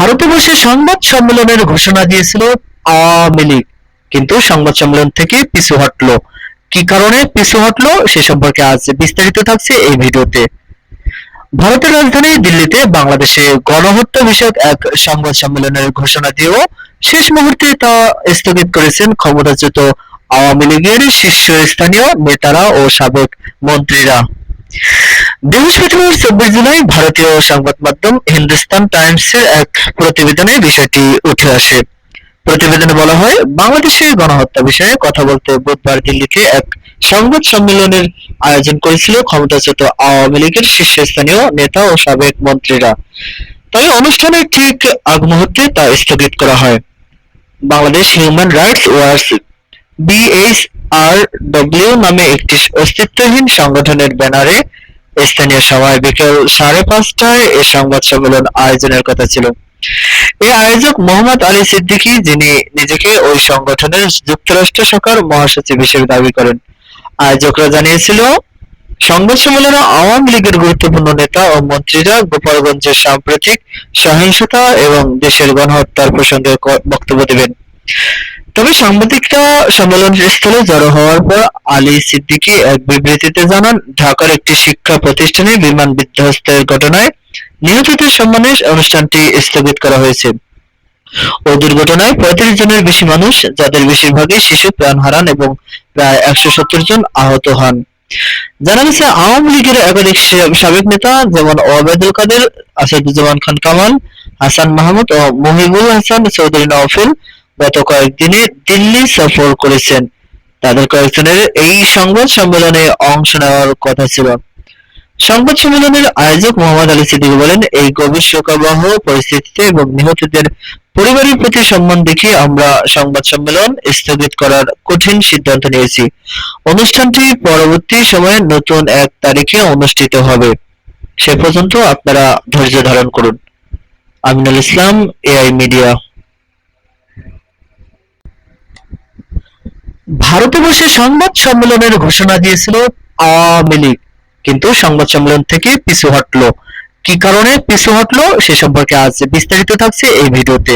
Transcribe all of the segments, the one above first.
ভারতে বসে সংবাদ সম্মেলনের ঘোষণা দিয়েছিল আওয়ামী লীগ। কিন্তু সংবাদ সম্মেলন থেকে পিছু হটলো। কি কারণে পিছু হটলো সে সম্পর্কে আজ বিস্তারিত থাকছে এই ভিডিওতে। ভারতের রাজধানী দিল্লিতে বাংলাদেশে গণহত্যা বিষয়ক এক সংবাদ সম্মেলনের ঘোষণা দিয়েও শেষ মুহূর্তে তা স্থগিত করেছেন ক্ষমতাচ্যুত আওয়ামী লীগের শীর্ষস্থানীয় নেতারা ও সাবেক মন্ত্রীরা। বৃহস্পতিবার চব্বিশ জুলাই ভারতীয় সংবাদ মাধ্যম হিন্দুস্তান টাইমসের এক প্রতিবেদনে বিষয়টি উঠে আসে। প্রতিবেদনে বলা হয়, বাংলাদেশে গণহত্যা বিষয়ে কথা বলতে বুধবার দিল্লিতে এক সংবাদ সম্মেলনের আয়োজন করেছিল ক্ষমতাচ্যুত আওয়ামী লীগের শীর্ষস্থানীয় নেতা ও সাবেক মন্ত্রীরা। তবে অনুষ্ঠানের ঠিক আগ মুহূর্তে তা স্থগিত করা হয়। Bangladesh human rights watch BHRW নামে একটি অস্তিত্বহীন সংগঠনের ব্যানারে স্থানীয় সময় বিকেল সাড়ে পাঁচটায় এ সংবাদ সম্মেলন আয়োজনের কথা ছিল। এই আয়োজক মোহাম্মদ আলী সিদ্দিকী, যিনি নিজেকে ওই সংগঠনের যুক্তরাষ্ট্র শাখার মহাসচিব হিসেবে দাবি করেন। আয়োজকরা জানিয়েছিল, সংবাদ সম্মেলনে আওয়ামী লীগের গুরুত্বপূর্ণ নেতা ও মন্ত্রীরা গোপালগঞ্জের সাম্প্রতিক সহিংসতা এবং দেশের গণহত্যার প্রসঙ্গে বক্তব্য দেবেন। তবে সাংবাদিকরা সম্মেলন স্থলে জড়ো হওয়ার পর আলী সিদ্দিকী এক বিবৃতিতে জানান, ঢাকার একটি শিক্ষা প্রতিষ্ঠানে বিমান বিধ্বস্তের ঘটনায় নিহতদের সম্মানে অনুষ্ঠানটি স্থগিত করা হয়েছে। ওই দুর্ঘটনায় পঁয়ত্রিশ জনের বেশি মানুষ, যাদের বেশিরভাগই শিশু, প্রাণ হারান এবং প্রায় একশো সত্তর জন আহত হন। জানা গেছে, আওয়ামী লীগের একাধিক সাবেক নেতা যেমন ওবায়দুল কাদের, আসাদুজ্জামান খান কামাল, হাসান মাহমুদ ও মহিবুল হাসান চৌধুরী নওফেল গত কয়েকদিনে দিল্লি সফর করেছেন। তাদের কয়েকজনের এই সংবাদ সম্মেলনে অংশ নেওয়ার কথা ছিল। সংবাদ সম্মেলনের আয়োজক মোহাম্মদ আলী সিদ্দিকী বলেন, এই গভীর শোকাবহ পরিস্থিতিতে এবং নিহতদের পরিবারের প্রতি সম্মান দেখিয়ে আমরা সংবাদ সম্মেলন স্থগিত করার কঠিন সিদ্ধান্ত নিয়েছি। অনুষ্ঠানটি পরবর্তী সময়ে নতুন এক তারিখে অনুষ্ঠিত হবে। সে পর্যন্ত আপনারা ধৈর্য ধারণ করুন। Aminul Islam, AI media. ভারতে বসে সংবাদ সম্মেলনের ঘোষণা দিয়েছিল আওয়ামী লীগ। কিন্তু সংবাদ সম্মেলন থেকে পিছু হটলো। কি কারণে পিছু হটলো সে সম্পর্কে আজ বিস্তারিত থাকছে এই ভিডিওতে।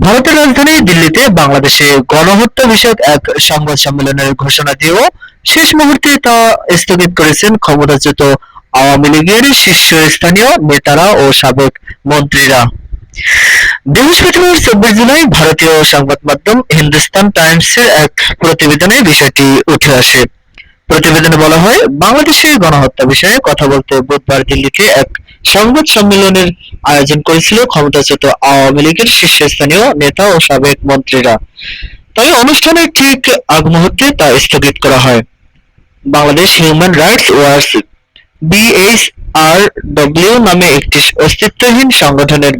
ভারতের রাজধানী দিল্লিতে বাংলাদেশে গণহত্যা বিষয়ক এক সংবাদ সম্মেলনের ঘোষণা দিয়েও শেষ মুহূর্তে তা স্থগিত করেছেন ক্ষমতাচ্যুত আওয়ামী লীগের শীর্ষস্থানীয় নেতারা ও সাবেক মন্ত্রীরা। বৃহস্পতিবার চব্বিশ জুলাই ভারতীয় সংবাদ মাধ্যম হিন্দুস্তান টাইমসের এক প্রতিবেদনে বিষয়টি উঠে আসে। প্রতিবেদনে বলা হয় বাংলাদেশে গণহত্যা বিষয়ে কথা বলতে বুধবার দিল্লিতে এক সংবাদ সম্মেলনের আয়োজন করেছিল ক্ষমতাচ্যুত আওয়ামী লীগের শীর্ষস্থানীয় নেতা ও সাবেক মন্ত্রীরা। তবে অনুষ্ঠানের ঠিক আগ মুহূর্তে তা স্থগিত করা হয়। Bangladesh human rights watch BHRW নামে একটি অস্তিত্বহীন সংগঠনের